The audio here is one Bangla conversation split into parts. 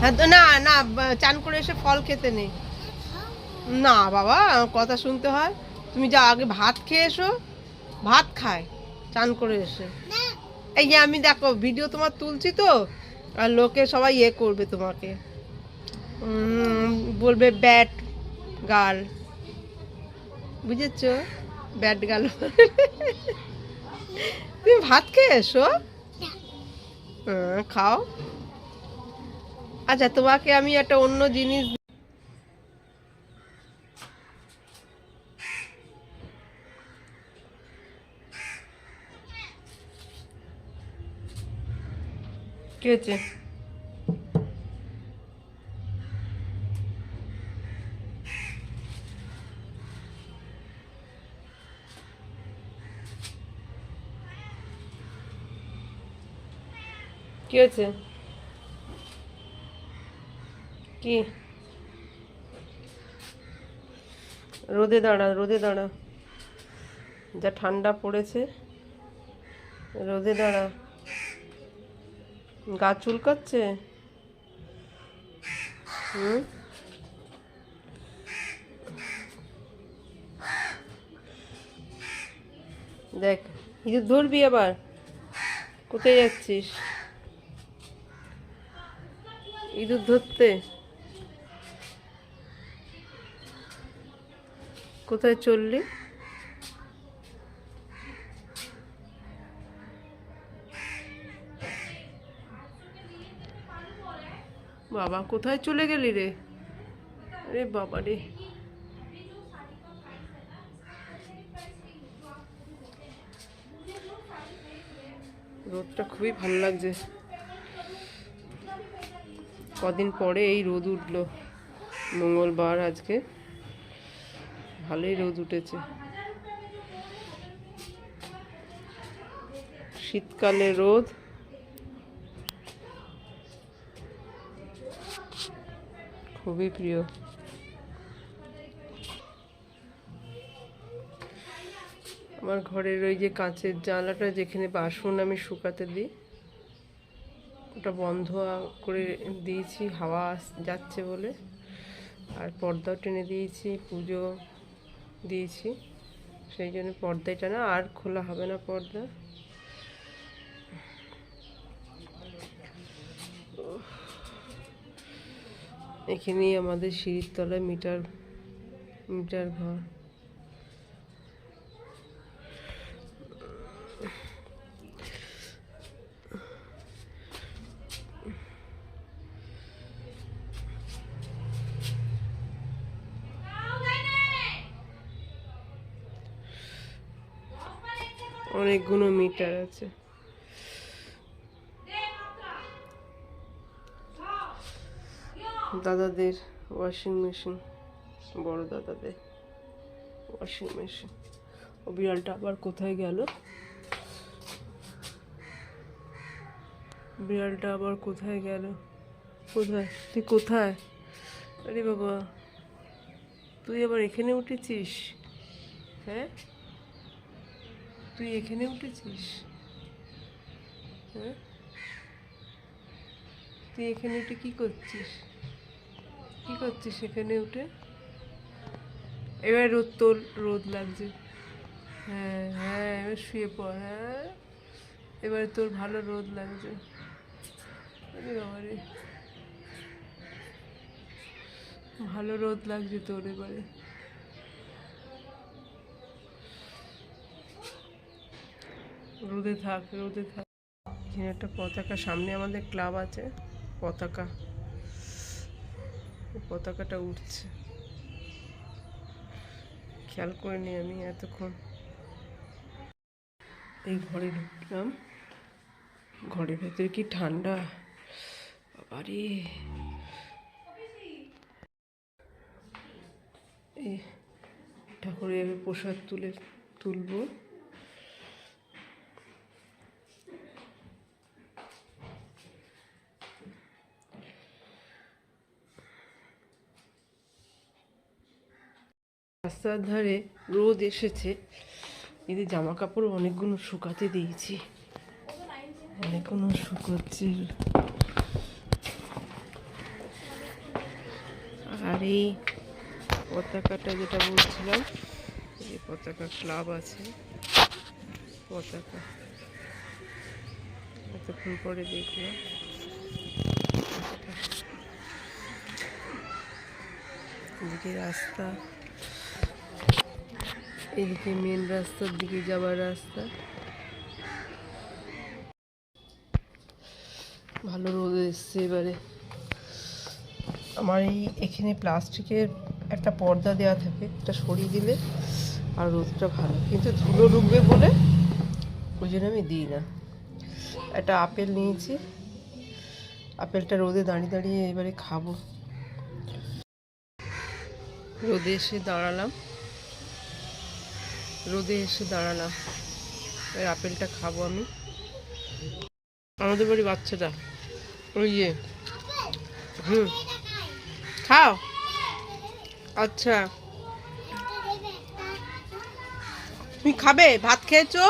হ্যাঁ না না চান করে এসে ফল খেতে নেই। না বাবা কথা শুনতে হয়। তুমি যা আগে ভাত খেয়ে এসো ভাত খায় চান করে এসে। এই যে আমি দেখো ভিডিও তোমার তুলছি তো আর লোকে সবাই ইয়ে করবে তোমাকে। বলবে ব্যাট গার্ল বুঝেছ? ব্যাট গার্ল তুমি ভাত খেয়ে এসো। হ্যাঁ, খাও। আচ্ছা তোমাকে আমি একটা অন্য জিনিস কি হয়েছে কি হয়েছে কি? রোদে দাঁড়া রোদে দাঁড়া। যা ঠান্ডা পড়েছে, রোদে দাঁড়া। গা চুলকাচ্ছে? হুম? দেখ, ইঁদুর ধরবি আবার? কোথায় যাচ্ছিস? ইঁদুর ধরতে? কোথায় চললি? বাবা, কোথায় চলে গেলি রে? আরে বাবা রে। রোদটা খুবই ভালো লাগছে। কদিন পরে এই রোদ উঠল। মঙ্গলবার আজকে। ভালোই রোদ উঠেছে। শীতকালে রোদ। খুবই প্রিয়। আমার ঘরের ওই যে কাঁচের জানলাটা যেখানে বাসন আমি শুকাতে দিই, ওটা বন্ধ করে দিয়েছি, হাওয়া যাচ্ছে বলে। আর পর্দাও টেনে দিয়েছি, পুজো দিয়েছি। সেই জন্য পর্দাটা টানা আর খোলা হবে না পর্দা। এখানেই আমাদের সিঁড়ির তলায় মিটার মিটার ঘর। অনেকগুলো মিটার আছে। দাদাদের ওয়াশিং মেশিন বড় দাদাদের ওয়াশিং মেশিন ও বিড়ালটা আবার কোথায় গেল? বিড়ালটা আবার কোথায় গেল? কোথায়? তুই কোথায়? আরে বাবা, তুই আবার এখানে উঠেছিস? হ্যাঁ? তুই এখানে উঠেছিস? হ্যাঁ? তুই এখানে উঠে কি করছিস? কি করছিস এখানে উঠে? এবার রোদ তোর, রোদ লাগছে। হ্যাঁ হ্যাঁ এবার শুয়ে পড় হ্যাঁ? এবার তোর ভালো রোদ লাগছে। ভালো রোদ লাগছে তোর এবারে। রোদে থাক রোদে থাক। এখানে একটা পতাকা, সামনে আমাদের ক্লাব আছে, পতাকা। পতাকাটা উঠছে। খেয়াল করিনি আমি এতক্ষণ। এই ঘরে ঢুকলাম। ঘরের ভেতরে কি ঠান্ডা? বাবারে। এই ঠাকুরের প্রসাদ তুলে, তুলবো। রাস্তার ধারে রোদ এসেছে। এদের জামা কাপড় অনেকগুলো শুকাতে দিয়েছি। অনেকগুলো শুকোচ্ছে। আর এই পতাকাটা যেটা বলছিলাম, এই পতাকা ক্লাব আছে। পতাকা। এতক্ষণ পরে দেখলাম। রাস্তা। এদিকে মেন রাস্তার দিকে যাওয়ার রাস্তা। ভালো রোদ এসছে এবারে। আমার এই এখানে প্লাস্টিকের একটা পর্দা দেওয়া থাকে এটা সরিয়ে দিলে আর রোদটা ভালো। কিন্তু ধুলো ঢুকবে বলে ওই জন্য আমি দিই না। একটা আপেল নিয়েছি আপেলটা রোদে দাঁড়িয়ে দাঁড়িয়ে এবারে খাব। রোদে এসে দাঁড়ালাম। রোদে এসে দাঁড়ালাম। এবার আপেলটা খাব আমি। আমাদের বাড়ি বাচ্চাটা, ওই ইয়ে হুম, খাও। আচ্ছা। তুমি খাবে? ভাত খেয়েছো?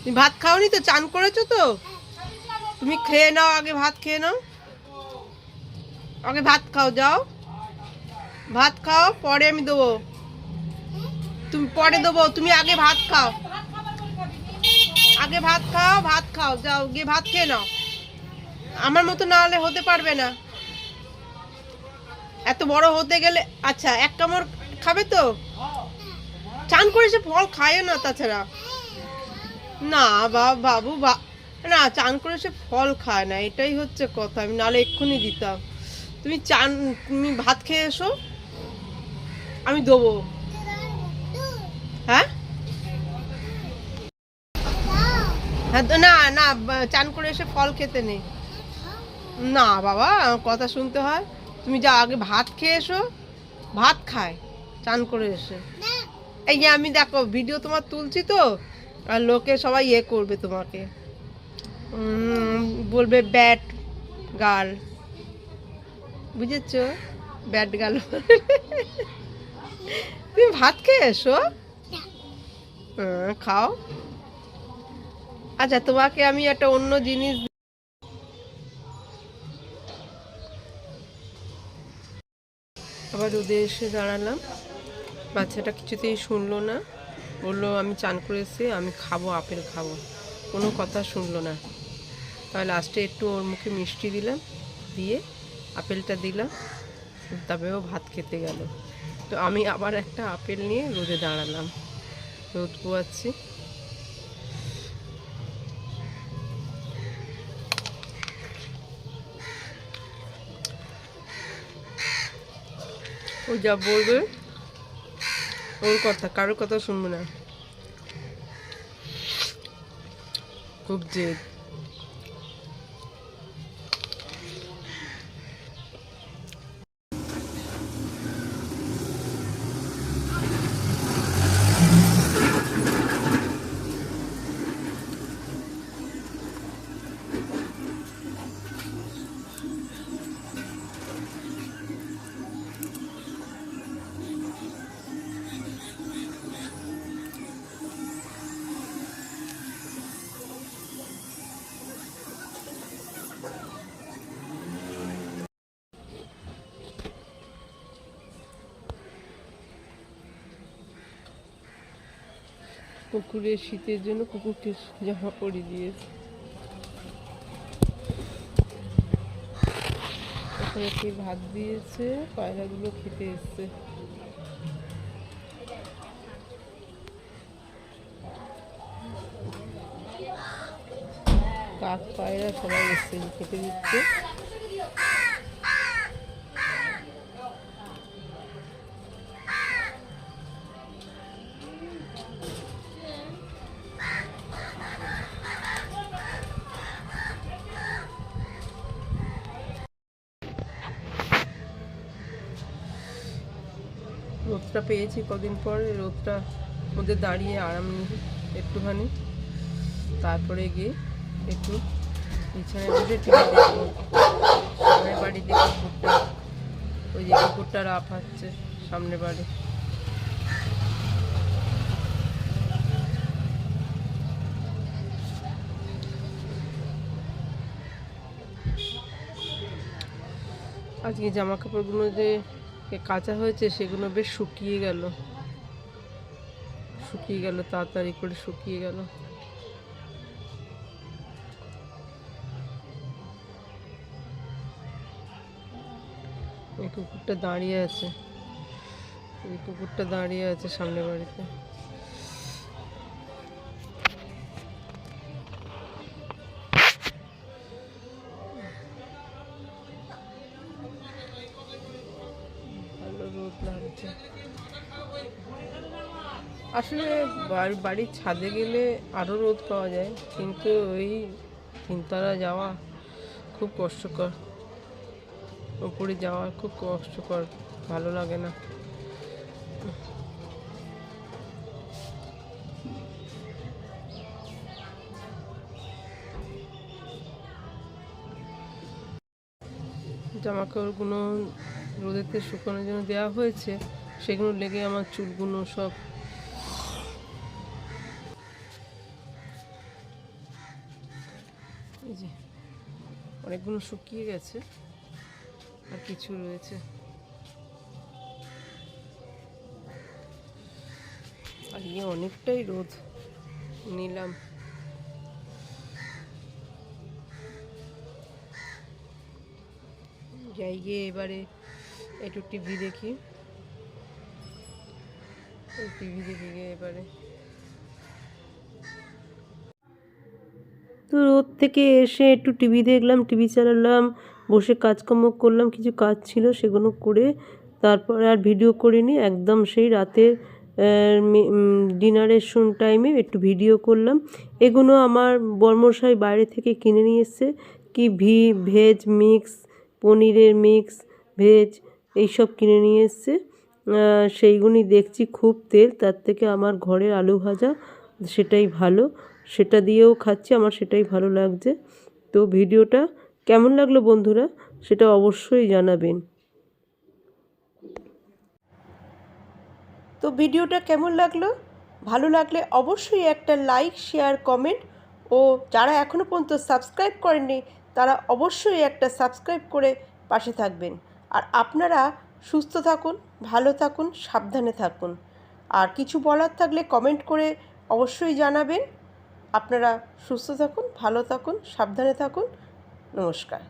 তুমি ভাত খাওনি তো? চান করেছ তো? তুমি খেয়ে নাও, আগে ভাত খেয়ে নাও। আগে ভাত খাও, যাও। ভাত খাও, পরে আমি দেবো। তুমি পরে দেবো, তুমি আগে ভাত খাও। আগে ভাত খাও ভাত খাও, যাও, গিয়ে ভাত খেয়ে নাও। আমার মতো না হলে হতে পারবে না। এত বড় হতে গেলে আচ্ছা এক কামড় খাবে তো? চান করে সে ফল খায় না তাছাড়া। না বাবু, বা, না, চান করে সে ফল খায় না, এটাই হচ্ছে কথা, আমি নাহলে এক্ষুনি দিতাম। তুমি চান, তুমি ভাত খেয়ে এসো। আমি দেবো হ্যাঁ হ্যাঁ তো না না চান করে এসে ফল খেতে নেই। না বাবা কথা শুনতে হয়। তুমি যা আগে ভাত খেয়ে এসো ভাত খায় চান করে এসে। এই যে আমি দেখো ভিডিও তোমার তুলছি তো আর লোকে সবাই ইয়ে করবে তোমাকে। বলবে ব্যাট গার্ল বুঝেছ? ব্যাট গার্ল তুমি ভাত খেয়ে এসো? হ্যাঁ, খাও। আচ্ছা তোমাকে আমি একটা অন্য জিনিস আবার রোদে এসে দাঁড়ালাম। বাচ্চাটা কিছুতেই শুনলো না। বলল, আমি চান করে এসে আমি খাব, আপেল খাব। কোনো কথা শুনলো না। তাই লাস্টে একটু ওর মুখে মিষ্টি দিলাম, দিয়ে আপেলটা দিলাম। তবে ও ভাত খেতে গেল। তো আমি আবার একটা আপেল নিয়ে রোদে দাঁড়ালাম। রোদ পোয়াচ্ছি। ও যা বলবে ওর কথা কারোর কথা শুনব না। খুব জেদ। কুকুরের শীতের জন্য কুকুরকে জামা পরিয়ে দিয়েছে। ভাত দিয়েছে পায়রাগুলো খেতে এসছে। কাক পায়রা সবাই এসছে, খেতে দিচ্ছে। রোদটা পেয়েছি কদিন পর রোদটা মধ্যে দাঁড়িয়ে আরাম একটুখানি। তারপরে গিয়ে একটু বিছানায় বসে টিভি দেখব সামনের বাড়ি দিয়ে কুকুরটা ওই যে কুকুরটা রাফ হাচ্ছে সামনে বাড়ি। আজকে জামা কাপড়গুলো যে কাঁচা হয়েছে সেগুলো বেশ শুকিয়ে গেল। শুকিয়ে গেল, তাড়াতাড়ি করে শুকিয়ে গেল। এই কুকুরটা দাঁড়িয়ে আছে। এই কুকুরটা দাঁড়িয়ে আছে সামনে বাড়িতে। আসলে বাড়ি, বাড়ির ছাদে গেলে আরও রোদ পাওয়া যায়, কিন্তু ওই তিনতলা যাওয়া খুব কষ্টকর। ওপরে যাওয়া খুব কষ্টকর, ভালো লাগে না। জামা কাপড়গুলো রোদেতে শুকানোর জন্য দেওয়া হয়েছে, সেগুলো লেগে আমার চুলগুলো সব অনেকগুলো শুকিয়ে গেছে। আর কিছু রয়েছে। আর ইয়ে অনেকটাই রোদ। নিলাম। যাই গিয়ে এবারে একটু টিভি দেখি। টিভি দেখে গিয়ে এবারে থেকে এসে একটু টিভি দেখলাম, টিভি চালালাম, বসে কাজকর্ম করলাম, কিছু কাজ ছিল সেগুলো করে তারপরে আর ভিডিও করিনি। একদম সেই রাতের ডিনারের শুন টাইমে একটু ভিডিও করলাম। এগুলো আমার বর্মশাই বাইরে থেকে কিনে নিয়ে কি ভি ভেজ মিক্স পনিরের মিক্স ভেজ এইসব কিনে নিয়ে এসছে। সেইগুলি দেখছি খুব তেল, তার থেকে আমার ঘরের আলু ভাজা সেটাই ভালো। সেটা দিয়েও খাচ্ছি, আমার সেটাই ভালো লাগছে। তো ভিডিওটা কেমন লাগল বন্ধুরা, সেটা অবশ্যই জানাবেন। তো ভিডিওটা কেমন লাগল? ভালো লাগলে অবশ্যই একটা লাইক, শেয়ার, কমেন্ট ও যারা এখনও পর্যন্ত সাবস্ক্রাইব করেননি, তারা অবশ্যই একটা সাবস্ক্রাইব করে পাশে থাকবেন। আর আপনারা সুস্থ থাকুন, ভালো থাকুন, সাবধানে থাকুন। আর কিছু বলার থাকলে কমেন্ট করে অবশ্যই জানাবেন। আপনারা সুস্থ থাকুন ভালো থাকুন সাবধানে থাকুন। নমস্কার।